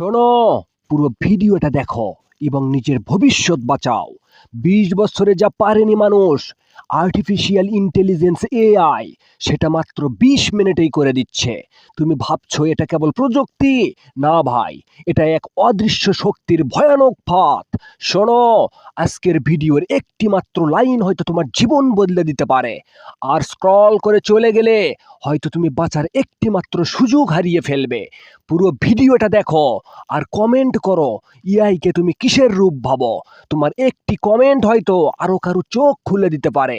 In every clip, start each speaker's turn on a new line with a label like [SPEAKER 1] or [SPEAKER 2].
[SPEAKER 1] শোনো, পুরো ভিডিওটা দেখো এবং নিজের ভবিষ্যৎ বাঁচাও। বিশ বছরে যা পারেনি মানুষ আর্টিফিশিয়াল ইন্টেলিজেন্স এআই সেটা মাত্র বিশ মিনিটেই করে দিচ্ছে। তুমি ভাবছ এটা কেবল প্রযুক্তি? না ভাই, এটা এক অদৃশ্য শক্তির ভয়ানক ফাঁদ। শোনো, আজকের ভিডিওর একটি মাত্র লাইন হয়তো তোমার জীবন বদলে দিতে পারে। আর স্ক্রল করে চলে গেলে হয়তো তুমি বাঁচার একটি মাত্র সুযোগ হারিয়ে ফেলবে। পুরো ভিডিওটা দেখো আর কমেন্ট করো ইআইকে তুমি কিসের রূপ ভাবো? তোমার একটি কমেন্ট হয়তো আরও কারও চোখ খুলে দিতে পারে।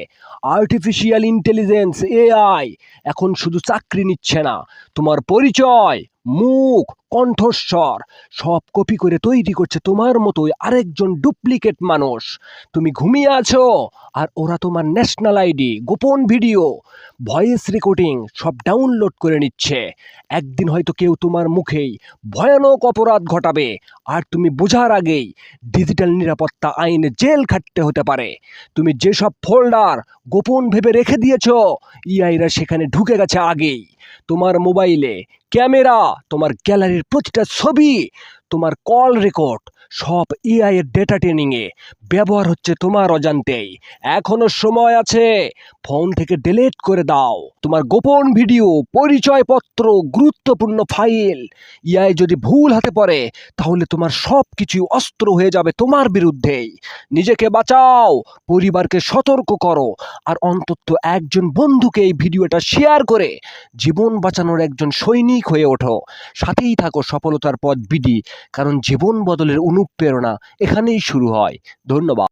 [SPEAKER 1] আর্টিফিশিয়াল ইন্টেলিজেন্স এআই, এখন শুধু চাকরি নিচ্ছে না, তোমার পরিচয়, মুখ কণ্ঠস্বর। সব কপি করে তৈরি করছে তোমার মতোই আরেকজন ডুপ্লিকেট মানুষ। তুমি ঘুমিয়ে আছো আর ওরা তোমার ন্যাশনাল আইডি, গোপন ভিডিও, ভয়েস রেকর্ডিং সব ডাউনলোড করে নিচ্ছে। একদিন হয়তো কেউ তোমার মুখেই ভয়ানক অপরাধ ঘটাবে। আর তুমি বোঝার আগেই ডিজিটাল নিরাপত্তা আইনে জেল খাটতে হতে পারে। তুমি যেসব ফোল্ডার গোপন ভেবে রেখে দিয়েছ ইআইরা সেখানে ঢুকে গেছে আগেই। তোমার মোবাইলে ক্যামেরা, তোমার গ্যালারির প্রতিটা ছবি তোমার কল রেকর্ড সব এআই এর ডেটা ট্রেনিংয়ে ব্যবহার হচ্ছে তোমার অজান্তেই। এখনও সময় আছে। ফোন থেকে ডিলিট করে দাও। তোমার গোপন ভিডিও, পরিচয়পত্র, গুরুত্বপূর্ণ ফাইল ইআই যদি ভুল হাতে পড়ে, তাহলে তোমার সব কিছু অস্ত্র হয়ে যাবে তোমার বিরুদ্ধেই। নিজেকে বাঁচাও, পরিবারকে সতর্ক করো, আর অন্তত একজন বন্ধুকে এই ভিডিওটা শেয়ার করে জীবন বাঁচানোর একজন সৈনিক হয়ে ওঠো। সাথেই থাকো সফলতার পথ বিডি কারণ জীবন বদলের অনুপ্রেরণা এখানেই শুরু হয়। ধন্যবাদ।